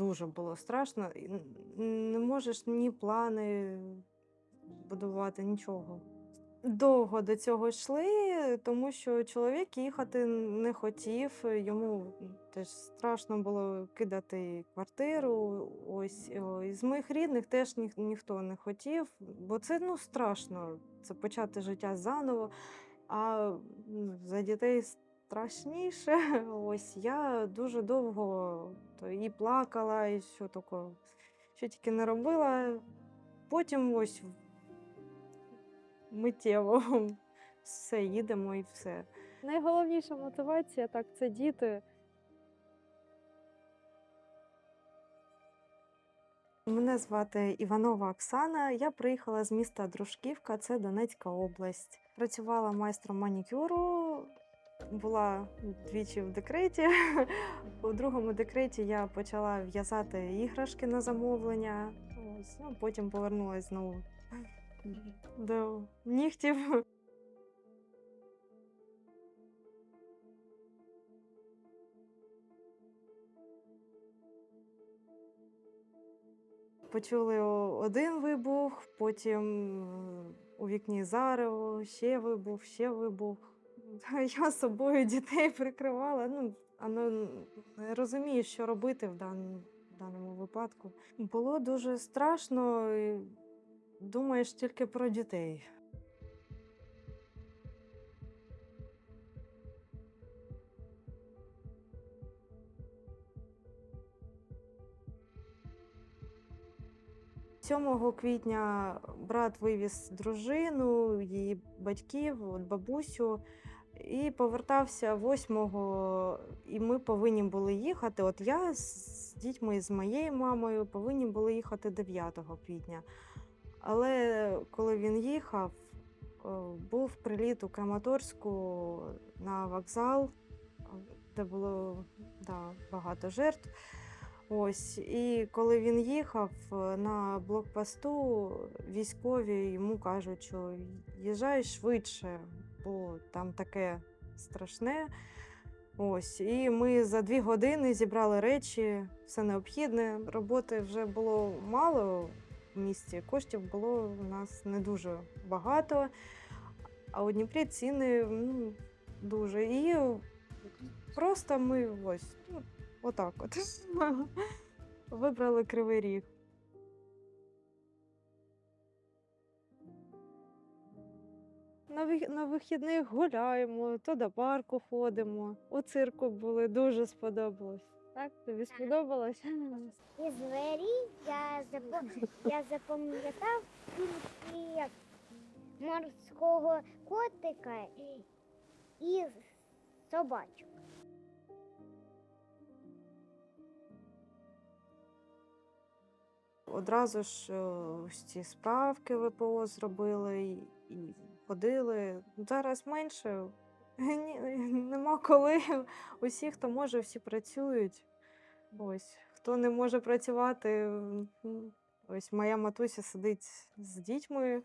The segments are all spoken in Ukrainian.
дуже було страшно. Не можеш ні плани будувати, нічого. Довго до цього йшли, тому що чоловік їхати не хотів. Йому теж страшно було кидати квартиру. Ось із моїх рідних теж ніх, ніхто не хотів, бо це ну страшно. Це почати життя заново. А за дітей страшніше. Ось я дуже довго то і плакала, і що таке, що тільки не робила. Потім ось миттєво все, їдемо і все. Найголовніша мотивація так це діти. Мене звати Іванова Оксана. Я приїхала з міста Дружківка, це Донецька область. Працювала майстром манікюру, була двічі в декреті. У другому декреті я почала в'язати іграшки на замовлення. Ось, ну, потім повернулася знову до нігтів. Почули один вибух, потім е, у вікні зарево, ще вибух, ще вибух. Я собою дітей прикривала. Ну, а ну, не розумію, що робити в дан- в даному випадку. Було дуже страшно, і думаєш тільки про дітей. – 7 квітня брат вивіз дружину, її батьків, бабусю, і повертався 8-го, і ми повинні були їхати. От я з дітьми, з моєю мамою повинні були їхати 9 квітня. Але коли він їхав, був приліт у Краматорську на вокзал, де було да, багато жертв. Ось, і коли він їхав е, на блокпосту, військові йому кажуть, що їжджай швидше, бо там таке страшне. Ось, і ми за дві години зібрали речі, все необхідне. Роботи вже було мало в місті, коштів було у нас не дуже багато. А у Дніпрі ціни ну, дуже. І просто ми ось ну, отак от вибрали кривий ріг. На, вих- на вихідних гуляємо, то до парку ходимо. У цирку були, дуже сподобалось. Так, тобі сподобалось? Із двері я, я запам'ятав тільки морського котика і собачок. Одразу ж е, ось ці справки ВПО зробили і, і ходили. Зараз менше. Ні, нема коли. Усі, хто може, всі працюють. Ось. Хто не може працювати, ось моя матуся сидить з дітьми.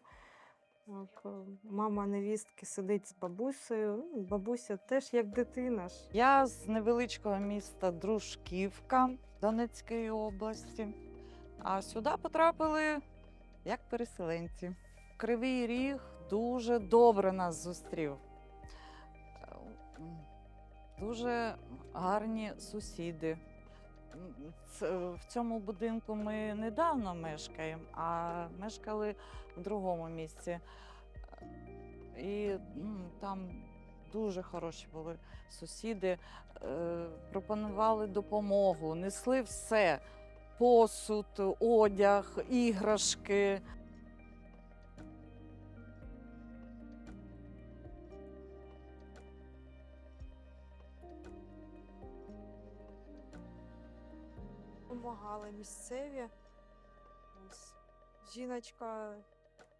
Мама невістки сидить з бабусею. Ну, Бабуся теж як дитина ж. Я з невеличкого міста Дружківка Донецької області. А сюди потрапили як переселенці. Кривий Ріг дуже добре нас зустрів. Дуже гарні сусіди. В цьому будинку ми недавно мешкаємо, а мешкали в другому місці. І там дуже хороші були сусіди, е, пропонували допомогу, несли все: посуд, одяг, іграшки. Допомагали місцеві. Ось жіночка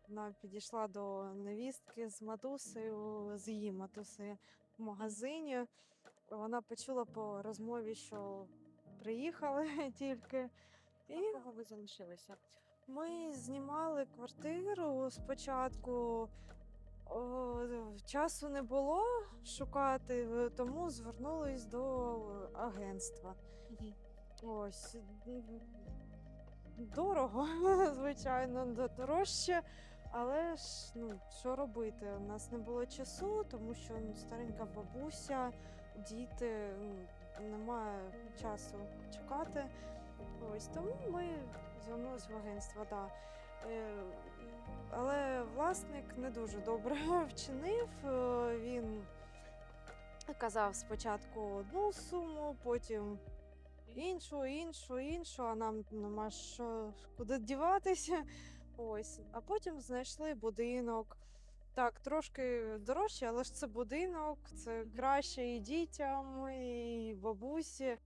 вона підійшла до невістки з матусею, з її матусею в магазині. Вона почула по розмові, що приїхали тільки. І Кого ви залишилися? ми знімали квартиру спочатку. О, часу не було шукати, тому звернулись до агентства. Ось дорого, звичайно, дорожче. Але ж ну що робити? У нас не було часу, тому що ну, старенька бабуся, діти, ну, немає часу чекати. Ось тому ми звернулися в агентство. Да. Е, але власник не дуже добре вчинив. Е, Він казав спочатку одну суму, потім іншу, іншу, іншу, а нам нема що куди діватися. Ось, а потім знайшли будинок. Так, трошки дорожче, але ж це будинок, це краще і дітям, і бабусі.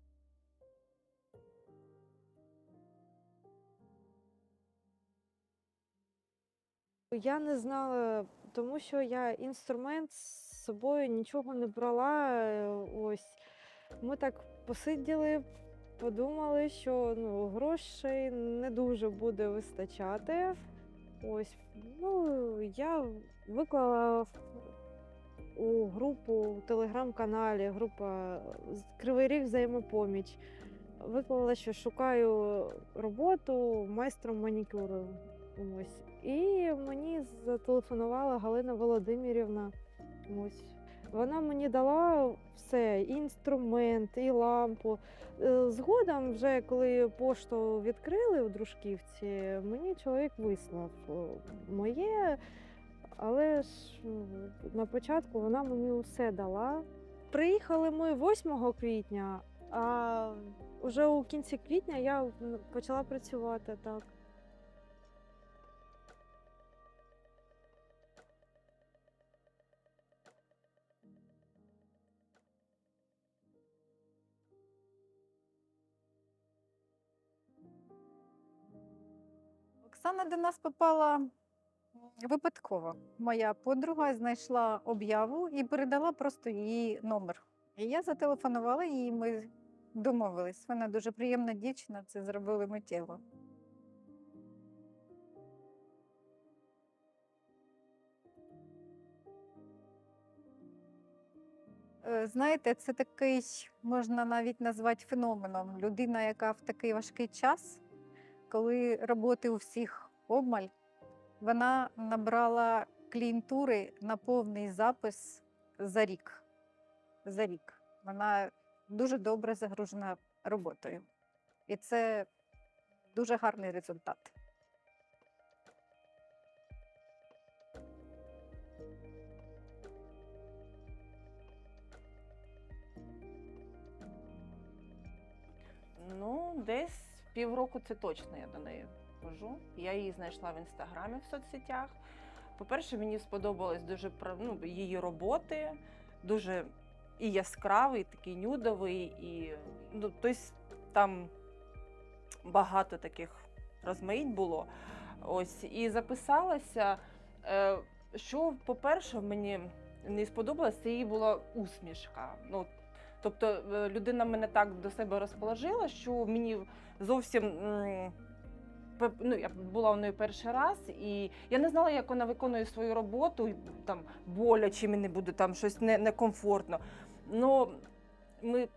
Я не знала, тому що я інструмент з собою нічого не брала. е, Ось ми так посиділи, подумали, що ну, грошей не дуже буде вистачати. Ось, ну, я виклала у групу у телеграм-каналі, група Кривий Ріг взаємопоміч. Виклала, що шукаю роботу майстром манікюру. Ось. І мені зателефонувала Галина Володимирівна. Ось. Вона мені дала все, і інструмент, і лампу. Е, Згодом, вже коли пошту відкрили у Дружківці, мені чоловік вислав е, моє, але ж на початку вона мені усе дала. Приїхали ми 8 квітня, а вже у кінці квітня я почала працювати так. Оксана до нас попала випадково. Моя подруга знайшла об'яву і передала просто її номер. І я зателефонувала їй, ми домовились. Вона дуже приємна дівчина, це зробили миттєво. Е, Знаєте, це такий, можна навіть назвати феноменом. Людина, яка в такий важкий час коли роботи у всіх обмаль, вона набрала клієнтури на повний запис за рік. За рік. Вона дуже добре загружена роботою. І це дуже гарний результат. Ну, десь півроку це точно я до неї хожу. Я її знайшла в інстаграмі в соцсетях. По-перше, мені сподобались дуже ну, її роботи, дуже і яскравий, такий нюдовий, і ну, тобто там багато таких розмаїть було. Ось і записалася. Е, Що, по-перше, мені не сподобалось, це її була усмішка. Ну, Тобто е, людина мене так до себе розположила, що мені зовсім ну, я була у неї перший раз, і я не знала, як вона виконує свою роботу, там боляче мені буде там щось не- некомфортно. Ну, ми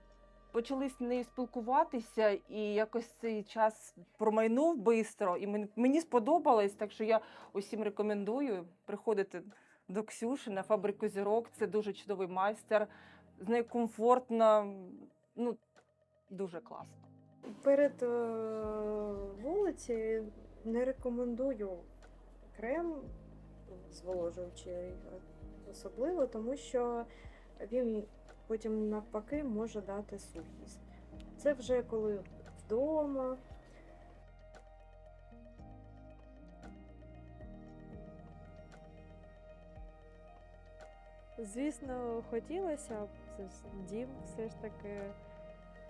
почали з нею спілкуватися, і якось цей час промайнув швидко, і мені сподобалось, так що я усім рекомендую приходити до Ксюші на фабрику зірок. Це дуже чудовий майстер з нею комфортно, ну дуже класно. Перед е, вулиці не рекомендую крем зволожуючий, е, особливо, тому що він потім навпаки може дати сухість. Це вже коли вдома. Звісно, хотілося б це ж дім все ж таки.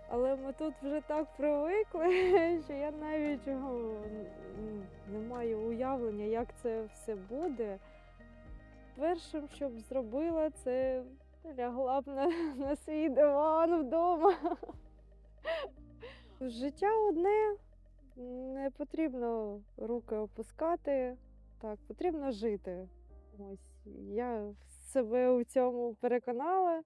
Але ми тут вже так привикли, що я навіть не маю уявлення, як це все буде. Першим, що б зробила, це лягла б на, на свій диван вдома. Життя одне, не потрібно руки опускати, так, потрібно жити. Ось я себе у цьому переконала.